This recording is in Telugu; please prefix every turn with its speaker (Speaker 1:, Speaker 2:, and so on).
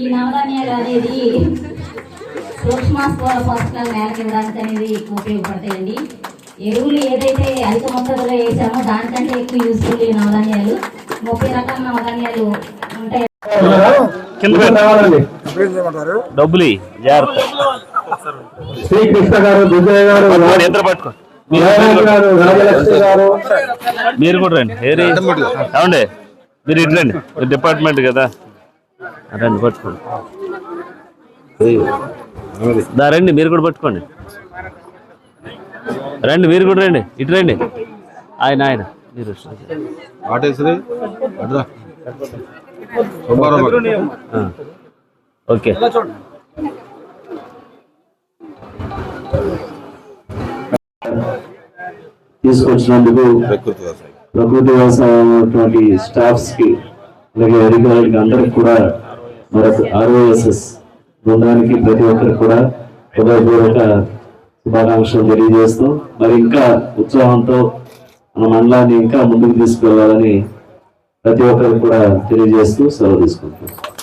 Speaker 1: ఈ నవధాన్యాలు అనేది సూక్ష్మ స్థూల పోషకాలు నేలకు ఇవ్వడానికి అనేది ఎక్కువ ఉపయోగపడతాయండి. ఎరువులు ఏదైతే అధిక మొత్తంలో వేసామో దానికంటే ఎక్కువ యూస్ఫుల్ ఈ నవధాన్యాలు. ముప్పై రకాల నవధాన్యాలు ఉంటాయి.
Speaker 2: డబ్బులు జాగ్రత్త.
Speaker 3: శ్రీకృష్ణ గారు దుర్జయ గారు
Speaker 2: మీరు కూడా రండి. ఏరి ఏమండి? మీరు ఇటు రండి మీరు డిపార్ట్మెంట్ కదా. రండి పట్టుకోండి. దా రండి మీరు కూడా పట్టుకోండి. రండి మీరు కూడా రండి ఇటు రండి. ఆయన ఆయన. మీరు. ఓకే.
Speaker 3: తీసుకొచ్చినందుకు
Speaker 4: ప్రకృతి వ్యవసాయం.
Speaker 3: ప్రకృతి వ్యవసాయం ఉన్నటువంటి స్టాఫ్స్కి అలాగే అధికారులకి అందరికి కూడా మరొక ఆర్ఓఎస్ఎస్ బృందానికి ప్రతి ఒక్కరికి కూడా హృదయపూర్వక శుభాకాంక్షలు తెలియజేస్తూ మరి ఇంకా ఉత్సాహంతో మన మండలాన్ని ఇంకా ముందుకు తీసుకెళ్ళాలని ప్రతి ఒక్కరికి కూడా తెలియజేస్తూ సెలవు తీసుకుంటున్నాం.